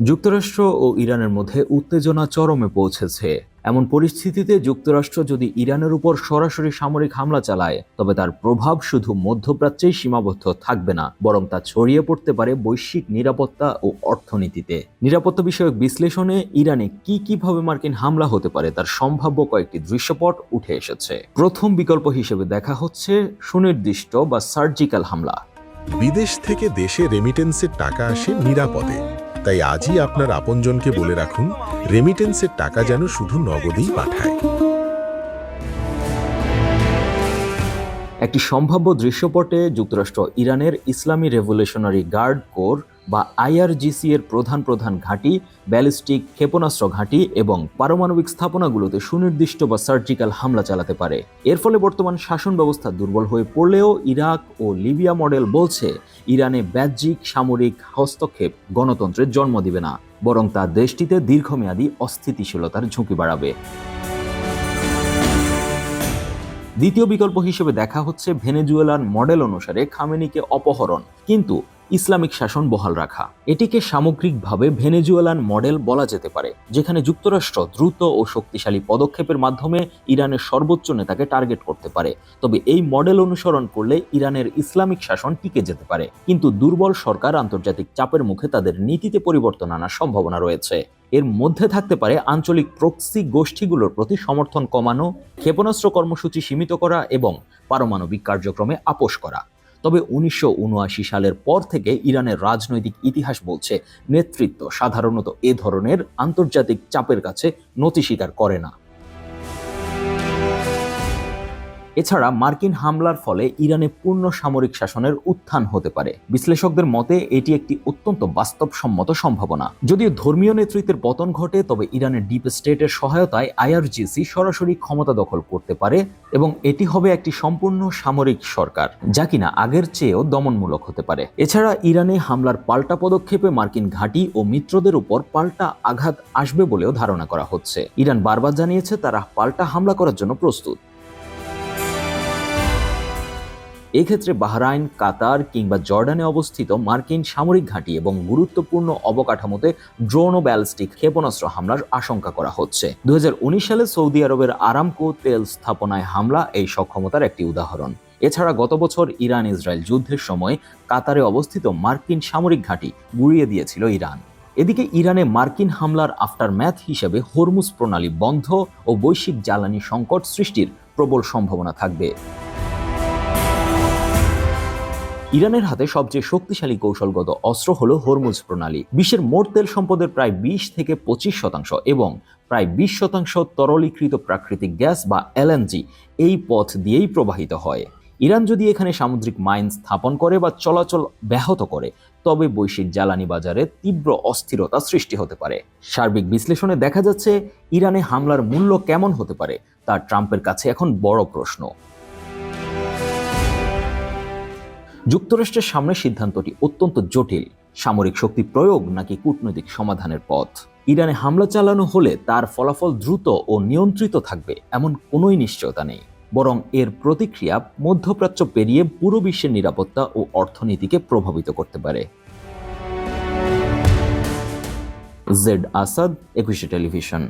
যুক্তরাষ্ট্র ও ইরানের মধ্যে উত্তেজনা চরমে পৌঁছেছে। এমন পরিস্থিতিতে যুক্তরাষ্ট্র যদি ইরানের উপর সরাসরি সামরিক হামলা চালায়, তবে তার প্রভাব শুধু মধ্যপ্রাচ্যেই সীমাবদ্ধ থাকবে না, বরং তা ছড়িয়ে পড়তে পারে বৈশ্বিক নিরাপত্তা ও অর্থনীতিতে। নিরাপত্তা বিষয়ক বিশ্লেষণে ইরানে কি কীভাবে মার্কিন হামলা হতে পারে তার সম্ভাব্য কয়েকটি দৃশ্যপট উঠে এসেছে। প্রথম বিকল্প হিসেবে দেখা হচ্ছে সুনির্দিষ্ট বা সার্জিক্যাল হামলা। বিদেশ থেকে দেশে রেমিটেন্সের টাকা আসে নিরাপদে। তাই আজই আপনার আপনজনকে বলে রাখুন রেমিটেন্সের টাকা যেন শুধু নগদেই পাঠায়। একটি সম্ভাব্য দৃশ্যপটে যুক্তরাষ্ট্র ইরানের ইসলামী রেভলিউশনারি গার্ড কোর বা আইআরজিসি এর প্রধান প্রধান ঘাঁটি, ব্যালিস্টিক ক্ষেপণাস্ত্র ঘাঁটি এবং পারমাণবিক স্থাপনাগুলোতে সুনির্দিষ্ট বা সার্জিক্যাল হামলা চালাতে পারে। এর ফলে বর্তমান শাসন ব্যবস্থা দুর্বল হয়ে পড়লেও ইরাক ও লিবিয়া মডেল বলছে, ইরানে বাহ্যিক সামরিক হস্তক্ষেপ গণতন্ত্রের জন্ম দিবে না, বরং তা দেশটিতে দীর্ঘমেয়াদী অস্থিতিশীলতার ঝুঁকি বাড়াবে। দ্বিতীয় বিকল্প হিসেবে দেখা হচ্ছে ভেনেজুয়েলার মডেল অনুসারে খামেনিকে অপহরণ। কিন্তু ইসলামিক শাসন বহাল রাখা। এটিকে সামগ্রিকভাবে ভেনেজুয়েলান মডেল বলা যেতে পারে, যেখানে যুক্তরাষ্ট্র দ্রুত ও শক্তিশালী পদক্ষেপের মাধ্যমে ইরানের সর্বোচ্চ নেতাকে টার্গেট করতে পারে। তবে এই মডেল অনুসরণ করলে ইরানের ইসলামিক শাসন টিকে যেতে পারে। কিন্তু দুর্বল সরকার আন্তর্জাতিক চাপের মুখে তাদের নীতিতে পরিবর্তন আনার সম্ভাবনা রয়েছে। এর মধ্যে থাকতে পারে আঞ্চলিক প্রক্সি গোষ্ঠীগুলোর প্রতি সমর্থন কমানো, ক্ষেপণাস্ত্র কর্মসূচি সীমিত করা এবং পারমাণবিক কার্যক্রমে আপোষ করা। তবে উনিশশো উনআশি সালের পর থেকে ইরানের রাজনৈতিক ইতিহাস বলছে, নেতৃত্ব সাধারণত এ ধরনের আন্তর্জাতিক চাপের কাছে নতি স্বীকার করে না। এছাড়া মার্কিন হামলার ফলে ইরানে পূর্ণ সামরিক শাসনের উত্থান হতে পারে। বিশ্লেষকদের মতে, এটি একটি অত্যন্ত বাস্তবসম্মত সম্ভাবনা। যদিও ধর্মীয় নেতৃত্বের পতন ঘটে, তবে ইরানের ডিপ স্টেটের সহায়তায় আইআরজিসি সরাসরি ক্ষমতা দখল করতে পারে এবং এটি হবে একটি সম্পূর্ণ সামরিক সরকার, যা কিনা আগের চেয়েও দমনমূলক হতে পারে। এছাড়া ইরানে হামলার পাল্টা পদক্ষেপে মার্কিন ঘাঁটি ও মিত্রদের উপর পাল্টা আঘাত আসবে বলেও ধারণা করা হচ্ছে। ইরান বারবার জানিয়েছে, তারা পাল্টা হামলা করার জন্য প্রস্তুত। এক্ষেত্রে বাহরাইন, কাতার কিংবা জর্ডানে অবস্থিত মার্কিন সামরিক ঘাঁটি এবং গুরুত্বপূর্ণ অবকাঠামোতে ড্রোন ও ব্যালিস্টিক ক্ষেপণাস্ত্র হামলার আশঙ্কা করা হচ্ছে। দু হাজার উনিশ সালে সৌদি আরবের আরামকো তেল স্থাপনায় হামলা এই সক্ষমতার একটি উদাহরণ। এছাড়া গত বছর ইরান ইসরায়েল যুদ্ধের সময় কাতারে অবস্থিত মার্কিন সামরিক ঘাঁটি গুড়িয়ে দিয়েছিল ইরান। এদিকে ইরানে মার্কিন হামলার আফটার ম্যাথ হিসেবে হরমুজ প্রণালী বন্ধ ও বৈশ্বিক জ্বালানি সংকট সৃষ্টির প্রবল সম্ভাবনা থাকবে। ইরানের হাতে সবচেয়ে শক্তিশালী কৌশলগত অস্ত্র হল হরমুজ প্রণালী। বিশ্বের মোট তেল সম্পদের প্রায় বিশ থেকে পঁচিশ শতাংশ এবং প্রায় বিশ শতাংশ তরলীকৃত প্রাকৃতিক গ্যাস বা এলএনজি এই পথ দিয়েই প্রবাহিত হয়। ইরান যদি এখানে সামুদ্রিক মাইন স্থাপন করে বা চলাচল ব্যাহত করে, তবে বৈশ্বিক জ্বালানি বাজারে তীব্র অস্থিরতা সৃষ্টি হতে পারে। সার্বিক বিশ্লেষণে দেখা যাচ্ছে, ইরানে হামলার মূল্য কেমন হতে পারে, তা ট্রাম্পের কাছে এখন বড় প্রশ্ন। যুক্তরাষ্ট্রের সামনে সিদ্ধান্তটি অত্যন্ত জটিল। সামরিক শক্তি প্রয়োগ নাকি কূটনৈতিক সমাধানের পথ? ইরানে হামলা চালানো হলে তার ফলাফল দ্রুত ও নিয়ন্ত্রিত থাকবে এমন কোনোই নিশ্চয়তা নেই। বরং এর প্রতিক্রিয়া মধ্যপ্রাচ্য পেরিয়ে পুরো বিশ্বের নিরাপত্তা ও অর্থনীতিকে প্রভাবিত করতে পারে। জেড আসাদ, একুশে টেলিভিশন।